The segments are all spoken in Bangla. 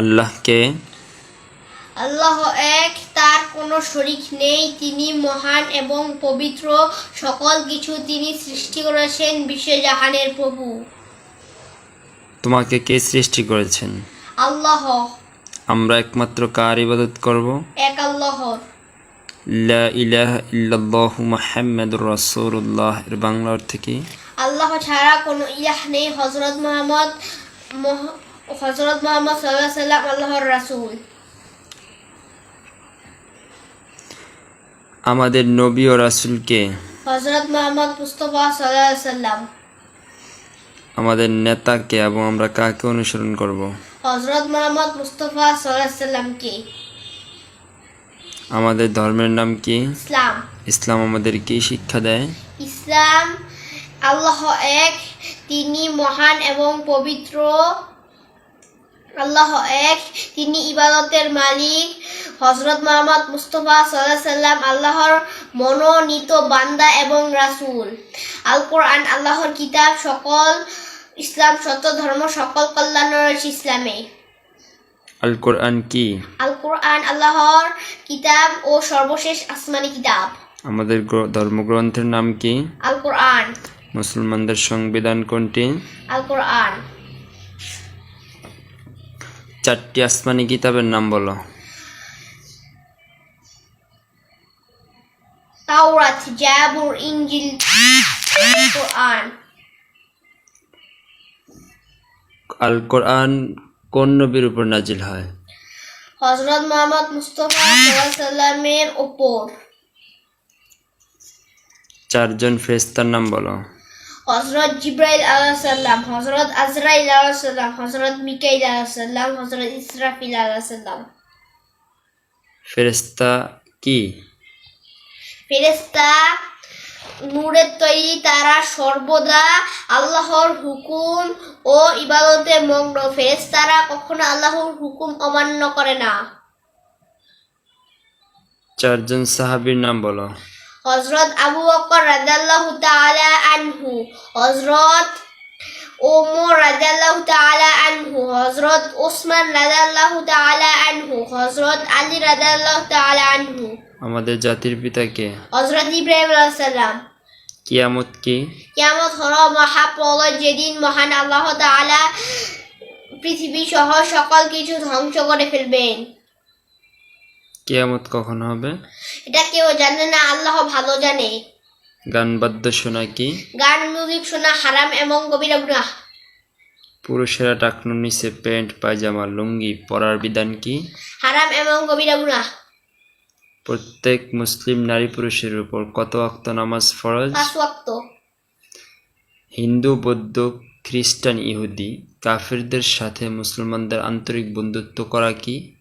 আল্লাহকে আল্লাহ এক তার কোনো শরিক নেই। তিনি মহান এবং পবিত্র। সকল কিছু তিনি সৃষ্টি করেছেন বিশ্বজাহানের প্রভু। তোমাকে কে সৃষ্টি করেছেন? আল্লাহ। আমরা একমাত্র কার ইবাদত করব? এক আল্লাহর লা ইলাহা ইল্লাল্লাহু মুহাম্মাদুর রাসূলুল্লাহ এর বাংলা অর্থ কি? আল্লাহ ছাড়া কোনো ইলাহ নেই। হজরত মোহাম্মদ হজরত মোহাম্মদ সাল্লাহ সাল্লাম আল্লাহর রাসূল। আমাদের নবী ও রাসূলকে। হজরত মোহাম্মদ মুস্তফা সাল্লাহ সাল্লাম আমাদের নেতাকে এবং আমরা কাকে অনুসরণ করব? হজরত মোহাম্মদ মুস্তফা সাল্লামকে আমাদের ধর্মের নাম কি? ইসলাম। ইসলাম আমাদের কি শিক্ষা দেয়? ইসলাম আল্লাহ এক তিনি মহান এবং পবিত্র আল্লাহ এক তিনি ইবাদতের মালিক। হজরত মোহাম্মদ মুস্তফা সাল্লাহ সাল্লাম আল্লাহর মনোনীত বান্দা এবং রাসূল। আল কোরআন আল্লাহর কিতাব সকল ইসলাম সত্য ধর্ম সকল কল্যাণ রয়েছে ইসলামে। আল কোরআন কি? আল কোরআন আল্লাহর কিতাব ও সর্বশেষ আসমানি কিতাব। আমাদের গ্র- ধর্মগ্রন্থের নাম কি? আল কোরআন মুসলমানদের সংবিধান কোনটি? আল কোরআন চারটি আসমানি কিতাবের নাম বলো। তাওরাত জাবুর ইনজিল কোরআন আল কোরআন কোন নবীর উপর নাজিল হয়? হজরত মোহাম্মদ মুস্তফা সাল্লামের ওপর চারজন ফেরেশতার নাম বলো। হজরত জিব্রাইল আলাহ সাল্লাম হজরত আজরাইল আলাহ সাল্লাম হজরত মিকাইল আলাহ সাল্লাম হজরত ইসরাফিল আলাহ সাল্লাম ফেরেশতা কি? ফেরেস্তা নূরের তৈরি তারা সর্বদা আল্লাহর হুকুম ও ইবাদতে মগ্ন। ফেরেস্তারা কখনো আল্লাহর হুকুম অমান্য করে না। চারজন সাহাবীর নাম বলো। হজরত আবু বকর রাদিয়াল্লাহু তাআলা আনহু হজরত ওমর রাদিয়াল্লাহু তাআলা আনহু হজরত ওসমান রাদিয়াল্লাহু তাআলা আনহু হজরত আলী রাদিয়াল্লাহু তাআলা আনহু। আমাদের জাতির পিতাকে হজরত ইব্রাহিম আলাইহিস সালাম। কিয়ামত কি? কেমন হলো মহাপ্রলয় যেদিন মহান আল্লাহ তাআলা পৃথিবী সহ সকল কিছু ধ্বংস করে ফেলবেন। কিয়ামত কখন হবে? এটা কেউ জানে না আল্লাহ ভালো জানে। গান বাদ্য শোনা কি? গান মিউজিক শোনা হারাম এবং কবিরা গুনাহ পুরুষেরা টাকনুর নিচে প্যান্ট পায়জামা লুঙ্গি পরার বিধান কি? হারাম এবং কবিরা গুনাহ প্রত্যেক মুসলিম নারী পুরুষের উপর কত অক্ত নামাজ ফরজ? পাঁচ ওয়াক্ত। হিন্দু বৌদ্ধ খ্রিস্টান ইহুদি কাফিরদের সাথে মুসলমানদের আন্তরিক বন্ধুত্ব করা কি?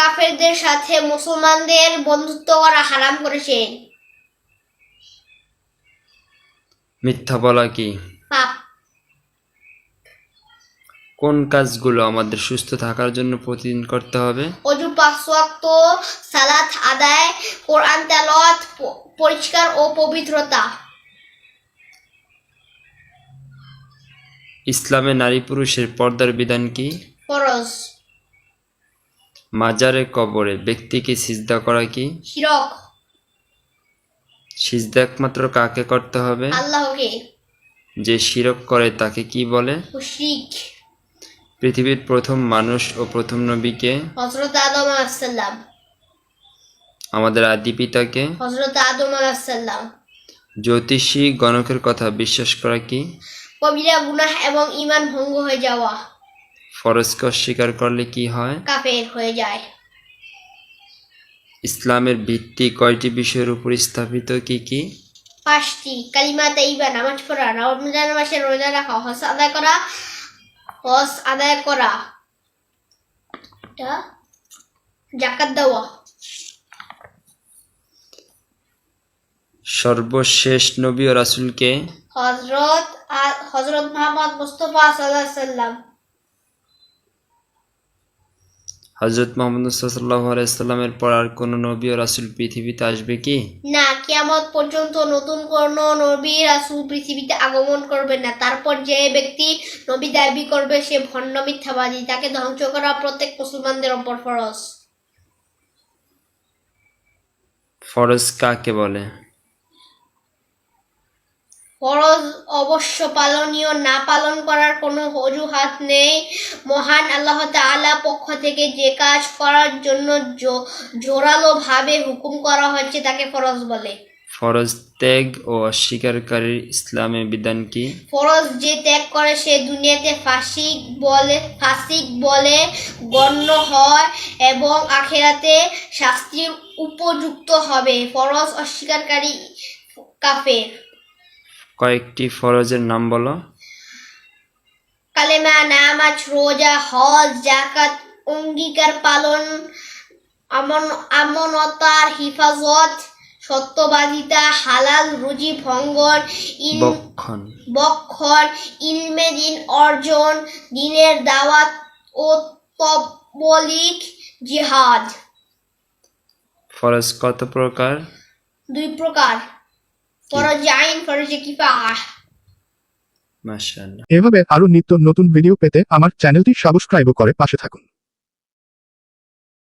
কাফেরদের সাথে মুসলমানদের বন্ধুত্ব করা হারাম করেছেন মিথ্যা বলা কি? পাপ। কোন কাজগুলো আমাদের সুস্থ থাকার জন্য প্রতিদিন করতে হবে? অজু পাঁচ ওয়াক্ত সালাত আদায় কোরআন তেলাওয়াত পরিষ্কার ও পবিত্রতা। ইসলামে নারী পুরুষের পর্দার বিধান কি? ফরজ। মাজারে কবরে ব্যক্তিকে সিজদা করা কি? শিরক। সিজদা একমাত্র কাকে করতে হবে? আল্লাহকে। যে শিরক করে তাকে কি বলে? মুশরিক। পৃথিবীর প্রথম মানুষ ও প্রথম নবীকে হজরত আদম আলাহাল্লাম আমাদের আদি পিতাকে হজরত আদম আলাহাল্লাম জ্যোতিষী গণকের কথা বিশ্বাস করা কি? কবিরা গুনাহ এবং ইমান ভঙ্গ হয়ে যাওয়া। ফরজকে অস্বীকার করলে কি হয়? কাফের হয়ে যায়। ইসলামের ভিত্তি কয়টি বিষয়ের উপর স্থাপিত কি কি? পাঁচটি। কালিমা তাইবা নামাজ পড়া রমজান মাসে রোজা রাখা হজ আদায় করা হজ আদায় করা। জাকাত দেওয়া। সর্বশেষ নবী ও রাসূলকে হজরত হজরত মোহাম্মদ মুস্তফা সাল্লাহ সাল্লাম হজরত মোহাম্মদ সাল্লাহ আলাইসাল্লামের পর আর কোনো নবী ও রাসুল পৃথিবীতে আসবে কি? না কিয়ামত পর্যন্ত নতুন কোন নবী রাসূল পৃথিবীতে আগমন করবে না। তারপর যে ব্যক্তি নবী দাবি করবে সে ভণ্ড মিথ্যাবাদী। তাকে ধ্বংস করা প্রত্যেক মুসলমানদের ওপর ফরজ। ফরজ কাকে বলে? ফরজ অবশ্য পালনীয় না পালন করার কোনো অজুহাত নেই। মহান আল্লাহ তাআলা পক্ষ থেকে যে কাজ করার জন্য জোরালোভাবে হুকুম করা হয়েছে তাকে ফরজ বলে। ফরজ ত্যাগ ও অস্বীকারীর ইসলামে বিধান কি? ফরজ যে ত্যাগ করে সে দুনিয়াতে ফাসিক বলে ফাসিক বলে গণ্য হয় এবং আখেরাতে শাস্তির উপযুক্ত হবে। ফরজ অস্বীকারী কাফের। কয়েকটি ফরজের নাম বলো। কালেমা নামাজ রোজা হজ জাকাত অঙ্গীকার পালন আমন আমনতার হিফাজত সত্যবাদিতা হালাল রুজি ভঙ্গন বক্ষণ। বক্ষণ ইলমে দিন অর্জন দিনের দাওয়াত ও তবলিক জিহাদ। ফরজ কত প্রকার? দুই প্রকার। ফরজ আইন ফরজ কিফাহ মাশাআল্লাহ। এভাবে আরও নিত্য নতুন ভিডিও পেতে আমার চ্যানেলটি সাবস্ক্রাইব করে পাশে থাকুন।